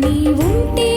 నీవుంటే